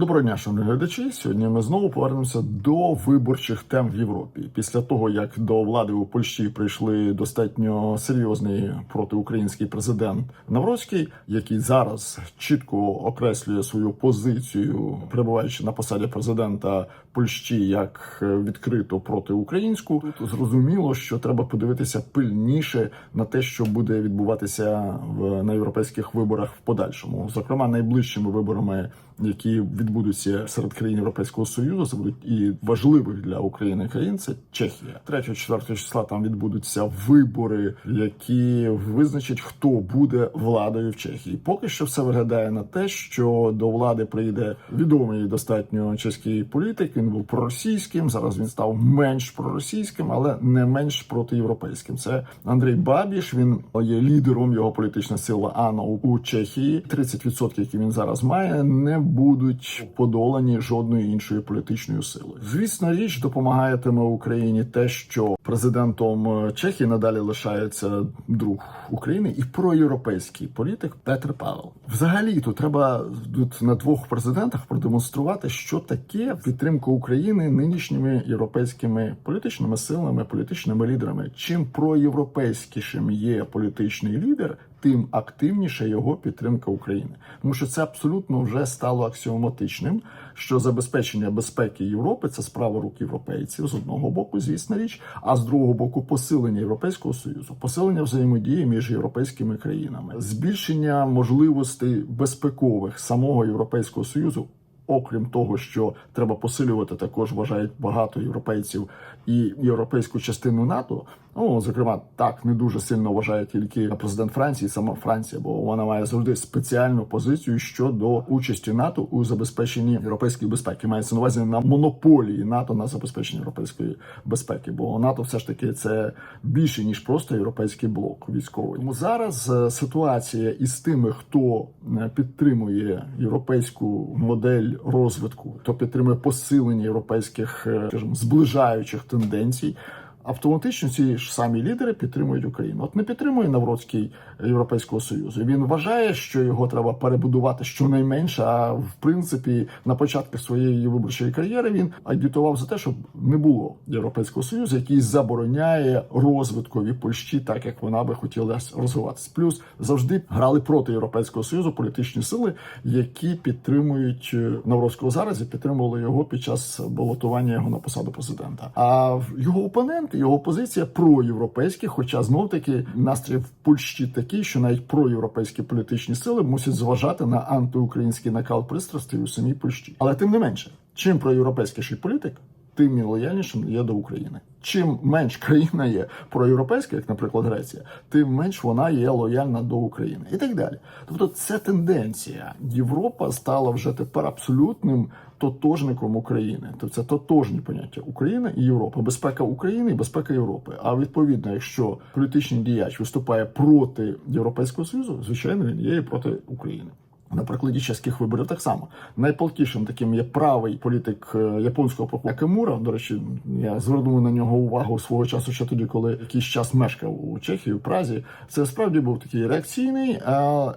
Доброго дня, шановні глядачі. Сьогодні ми знову повернемося до виборчих тем в Європі. Після того, як до влади у Польщі прийшли достатньо серйозний протиукраїнський президент Навроцький, який зараз чітко окреслює свою позицію, перебуваючи на посаді президента Польщі як відкрито протиукраїнську, тут зрозуміло, що треба подивитися пильніше на те, що буде відбуватися в на європейських виборах в подальшому, зокрема найближчими виборами, які відбудуться серед країн Європейського союзу, це будуть і важливих для України країн. Це Чехія. 3-4 числа там відбудуться вибори, які визначать, хто буде владою в Чехії. Поки що все виглядає на те, що до влади прийде відомий достатньо чеський політик. Він був проросійським. Зараз він став менш проросійським, але не менш протиєвропейським. Це Андрій Бабіш. Він є лідером його політична сила АНО у Чехії. 30%, які він зараз має, не будуть подолані жодною іншою політичною силою. Звісно, річ допомагатиме Україні те, що президентом Чехії надалі лишається друг України і проєвропейський політик Петр Павел. Взагалі, то треба тут на двох президентах продемонструвати, що таке підтримка України нинішніми європейськими політичними силами, політичними лідерами. Чим проєвропейськішим є політичний лідер, тим активніша його підтримка України, тому що це абсолютно вже стало аксіоматичним. Що забезпечення безпеки Європи це справа рук європейців з одного боку, звісно річ, а з другого боку, посилення європейського союзу, посилення взаємодії між європейськими країнами, збільшення можливостей безпекових самого європейського союзу. Окрім того, що треба посилювати, також вважають багато європейців і європейську частину НАТО. Ну зокрема, так не дуже сильно вважає тільки президент Франції, сама Франція, бо вона має завжди спеціальну позицію щодо участі НАТО у забезпеченні європейської безпеки. Мається на увазі на монополії НАТО на забезпечення європейської безпеки. Бо НАТО все ж таки це більше ніж просто європейський блок військовий. Тому зараз е, ситуація із тими, хто е, підтримує європейську модель розвитку, хто підтримує посилення європейських е, скажімо, зближаючих тенденцій. Автоматично ці ж самі лідери підтримують Україну. От не підтримує Навроцький Європейського Союзу. Він вважає, що його треба перебудувати щонайменше. А в принципі, на початку своєї виборчої кар'єри він агітував за те, щоб не було європейського союзу, який забороняє розвиткові Польщі, так як вона би хотіла розвиватися. Плюс завжди грали проти європейського союзу політичні сили, які підтримують Навроцького зараз і підтримували його під час балотування його на посаду президента. А його опонент його позиція проєвропейська, хоча знов таки настрій в Польщі такий, що навіть проєвропейські політичні сили мусять зважати на антиукраїнський накал пристрастей у самій Польщі. Але тим не менше, чим проєвропейськіший політик, тим лояльнішим є до України. Чим менш країна є проєвропейська, як, наприклад, Греція, тим менш вона є лояльна до України і так далі. Тобто, це тенденція. Європа стала вже тепер абсолютним тотожником України. Тобто це тотожні поняття Україна і Європа, безпека України і безпека Європи. А відповідно, якщо політичний діяч виступає проти Європейського союзу, звичайно, він є і проти України. На прикладі чеських виборів так само найпалкішим таким є правий політик японського походу Кемура. До речі, я звернув на нього увагу свого часу, ще тоді, коли якийсь час мешкав у Чехії, в Празі. Це справді був такий реакційний,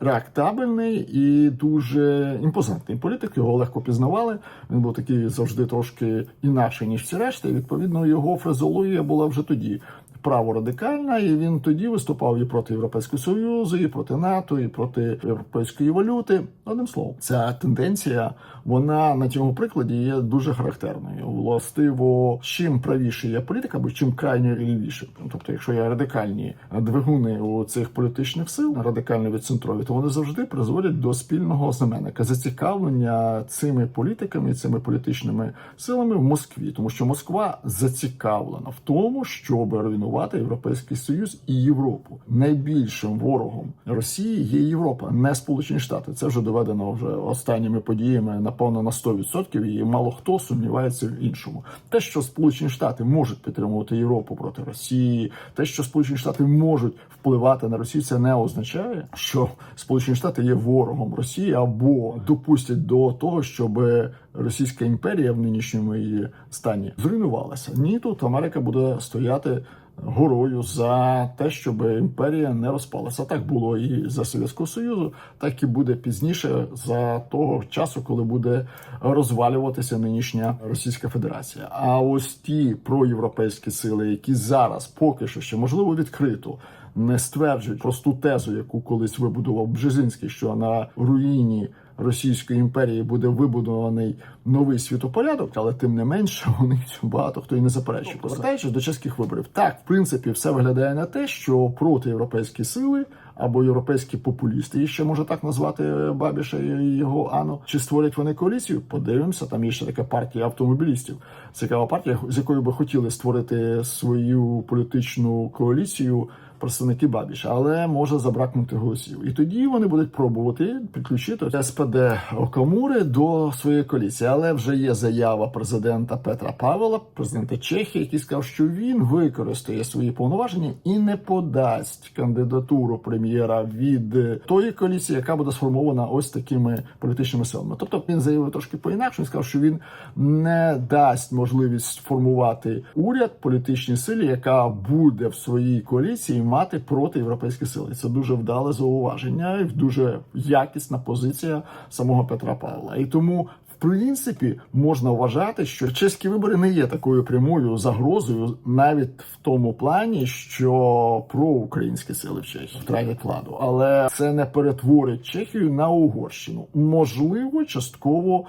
реактабельний і дуже імпозантний політик. Його легко пізнавали. Він був такий завжди трошки інакший ніж всі решти. Відповідно, його фразеологія була вже тоді праворадикальна, і він тоді виступав і проти Європейського Союзу, і проти НАТО, і проти європейської валюти. Одним словом, ця тенденція вона на цьому прикладі є дуже характерною. Властиво, чим правіше є політика, або чим крайньо лівіше. Тобто, якщо є радикальні двигуни у цих політичних сил, радикально відцентрові, то вони завжди призводять до спільного знаменника зацікавлення цими політиками, цими політичними силами в Москві, тому що Москва зацікавлена в тому, щоб руйнувати європейський союз і Європу. Найбільшим ворогом Росії є Європа, не Сполучені Штати. Це вже доведено вже останніми подіями напевно на 100%, і мало хто сумнівається в іншому. Те, що Сполучені Штати можуть підтримувати Європу проти Росії, те, що Сполучені Штати можуть впливати на Росію, це не означає, що Сполучені Штати є ворогом Росії або допустять до того, щоб Російська імперія в нинішньому її стані зруйнувалася. Ні, тут Америка буде стояти горою за те, щоб імперія не розпалася. Так було і за Совєтського Союзу, так і буде пізніше за того часу, коли буде розвалюватися нинішня Російська Федерація. А ось ті проєвропейські сили, які зараз поки що ще можливо відкрито. Не стверджують просту тезу, яку колись вибудував Бжезинський, що на руїні Російської імперії буде вибудований новий світопорядок, але тим не менше вони цього багато хто і не заперечує. Повертаючись до чеських виборів, так в принципі все виглядає на те, що протиєвропейські сили або європейські популісти, і ще може так назвати Бабіша і його Ану, чи створять вони коаліцію? Подивимося. Там є ще така партія автомобілістів. Цікава партія, з якою би хотіли створити свою політичну коаліцію представники Бабіша, але може забракнути голосів. І тоді вони будуть пробувати підключити СПД Окамури до своєї коаліції. Але вже є заява президента Петра Павела, президента Чехії, який сказав, що він використає свої повноваження і не подасть кандидатуру прем'єра від тої коаліції, яка буде сформована ось такими політичними силами. Тобто він заявив трошки по інакше. Він сказав, що він не дасть можливість сформувати уряд політичній силі, яка буде в своїй коаліції мати проти європейські сили. Це дуже вдале зауваження і дуже якісна позиція самого Петра Павла. І тому. В принципі, можна вважати, що чеські вибори не є такою прямою загрозою, навіть в тому плані, що проукраїнські сили в Чехії втратять владу, але це не перетворить Чехію на Угорщину. Можливо, частково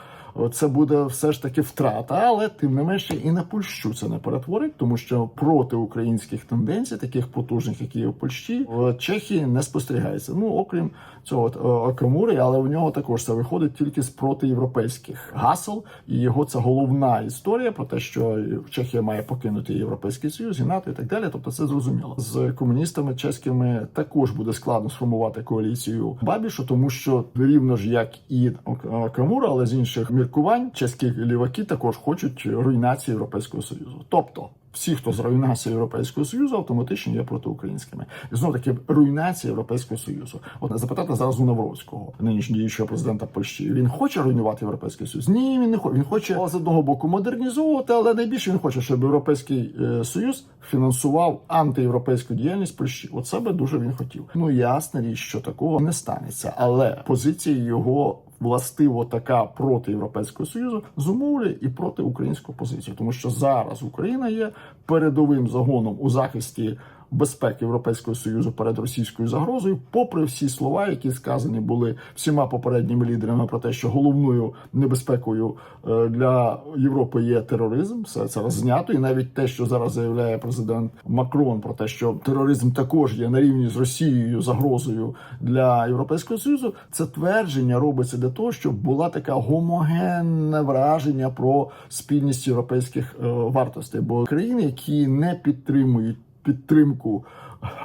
це буде все ж таки втрата, але тим не менше і на Польщу це не перетворить, тому що проти українських тенденцій, таких потужних, які є в Польщі, в Чехії не спостерігається. Ну окрім цього от, Окамури, але в нього також це виходить тільки з протиєвропейських гасел, і його це головна історія про те, що Чехія має покинути європейський союз і НАТО і так далі. Тобто, це зрозуміло з комуністами чеськими також буде складно сформувати коаліцію Бабішу, тому що рівно ж як і Окамура, але з інших міркувань чеські ліваки також хочуть руйнації Європейського союзу. Тобто всі, хто з руйнації Європейського союзу, автоматично є протиукраїнськими. І знову таки руйнація Європейського союзу. От запитати зараз у Навроцького, нинішнього діючого президента Польщі. Він хоче руйнувати європейський союз? Ні, він не хоче. Він хоче з одного боку модернізовувати, але найбільше він хоче, щоб європейський е, союз фінансував антиєвропейську діяльність Польщі. Оце би дуже він хотів. Ну ясна річ, що такого не станеться, але позиція його властиво така проти Європейського союзу зумовлює і проти української позицію, тому що зараз Україна є передовим загоном у захисті. Безпеки Європейського союзу перед російською загрозою, попри всі слова, які сказані були всіма попередніми лідерами про те, що головною небезпекою е, для Європи є тероризм, все це знято, і навіть те, що зараз заявляє президент Макрон, про те, що тероризм також є на рівні з Росією загрозою для Європейського союзу, це твердження робиться для того, щоб була така гомогенне враження про спільність європейських е, вартостей, бо країни, які не підтримують підтримку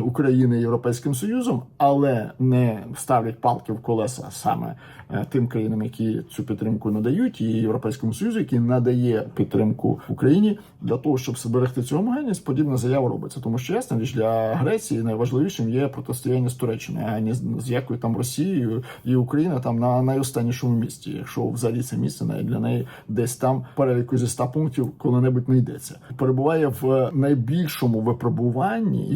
України Європейським Союзом, але не ставлять палки в колеса саме е, тим країнам, які цю підтримку надають, і Європейському Союзу, який надає підтримку Україні для того, щоб зберегти цю гомогенність, подібна заява робиться. Тому що ясно річ для Греції найважливішим є протистояння з Туреччиною, а не з якою там Росією і Україна там на найостаннішому місці, якщо взагалі це місце для неї десь там переліку зі 100 пунктів коли-небудь не йдеться. Перебуває в найбільшому випробуванні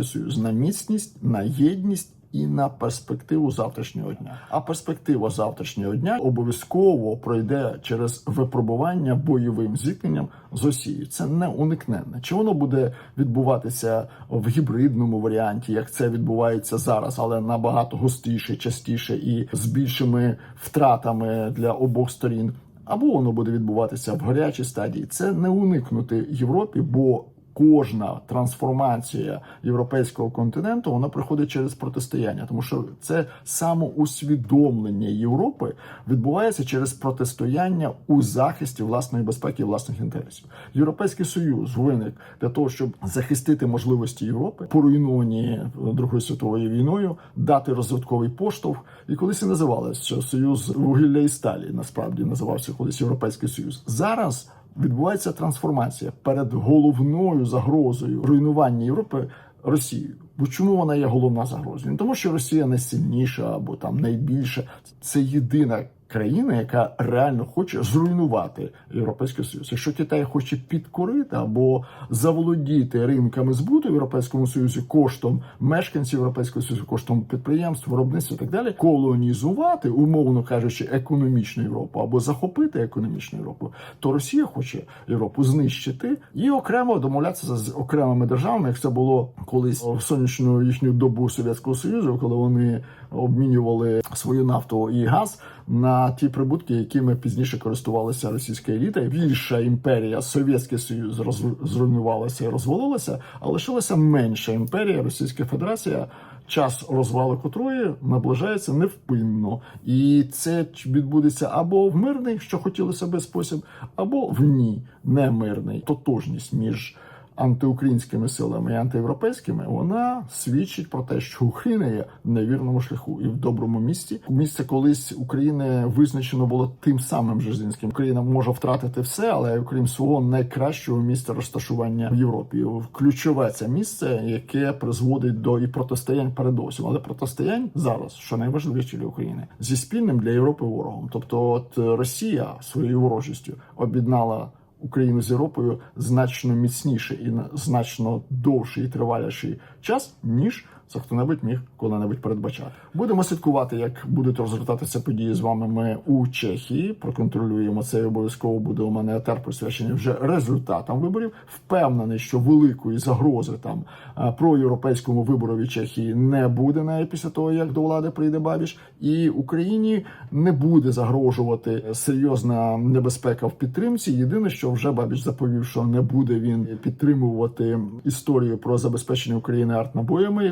європейський союз на міцність, на єдність. І на перспективу завтрашнього дня. А перспектива завтрашнього дня обов'язково пройде через випробування бойовим зіткненням з Росією. Це не уникненне. Чи воно буде відбуватися в гібридному варіанті, як це відбувається зараз, але набагато гостріше, частіше і з більшими втратами для обох сторін, або воно буде відбуватися в гарячій стадії. Це не уникнути Європі, бо Кожна трансформація європейського континенту вона проходить через протистояння, тому що це самоусвідомлення Європи відбувається через протистояння у захисті власної безпеки і власних інтересів. Європейський союз виник для того, щоб захистити можливості Європи, поруйновані Другою світовою війною, дати розвитковий поштовх. І колись і називалося союз вугілля і сталі. Насправді називався колись Європейський Союз. Зараз відбувається трансформація перед головною загрозою руйнування Європи Росією. Бо чому вона є головна загрозою? Не тому, що Росія найсильніша або там найбільша. Це єдина країна, яка реально хоче зруйнувати Європейський Союз. Якщо Китай хоче підкорити або заволодіти ринками збуту в Європейському Союзі коштом мешканців Європейського Союзу, коштом підприємств, виробництва і так далі, колонізувати, умовно кажучи, економічну Європу або захопити економічну Європу, то Росія хоче Європу знищити і окремо домовлятися з окремими державами, як це було колись в сонячну їхню добу Совєтського Союзу, коли вони обмінювали свою нафту і газ на ті прибутки, якими пізніше користувалася російська еліта. Більша імперія Совєтський Союз роз- зруйнувалася і розвалилася, а лишилася менша імперія Російська Федерація. Час розвалу котрої наближається невпинно, і це відбудеться або в мирний, що хотілося би спосіб, або в ні, не мирний. Тотожність між антиукраїнськими силами і антиєвропейськими, вона свідчить про те, що Україна є на вірному шляху і в доброму місці. Місце колись України визначено було тим самим Жезінським. Україна може втратити все, але окрім свого найкращого місця розташування в Європі. Ключове це місце, яке призводить до і протистоянь передовсім, але протистоянь зараз, що найважливіше для України, зі спільним для Європи ворогом. Тобто, от Росія своєю ворожістю об'єднала. Україну з Європою значно міцніше і на значно довший і триваліший час, ніж це хто-небудь міг коли-небудь передбачати. Будемо слідкувати, як будуть розгортатися події з вами. Ми у Чехії проконтролюємо це. Обов'язково буде у мене етер присвячений вже результатам виборів. Впевнений, що великої загрози там е, про європейському виборові Чехії не буде навіть після того, як до влади прийде Бабіш, і Україні не буде загрожувати серйозна небезпека в підтримці. Єдине, що вже Бабіш заповів, що не буде він підтримувати історію про забезпечення України артнабоями,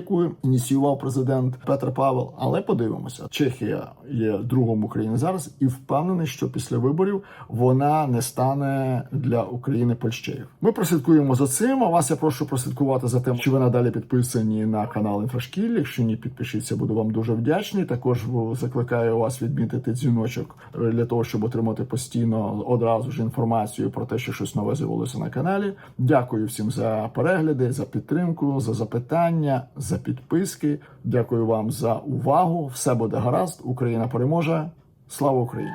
ініціював президент Петр Павел. Але подивимося, Чехія є другом України зараз, і впевнений, що після виборів вона не стане для України Польщею. Ми прослідкуємо за цим. А вас я прошу прослідкувати за тим, чи ви надалі підписані на канал Інфрашкіль. Якщо ні, підпишіться, буду вам дуже вдячний. Також закликаю вас відмітити дзвіночок для того, щоб отримати постійно одразу ж інформацію про те, що щось нове з'явилося на каналі. Дякую всім за перегляди, за підтримку, за запитання, за підписки. Дякую вам за увагу. Все буде гаразд. Україна переможе. Слава Україні!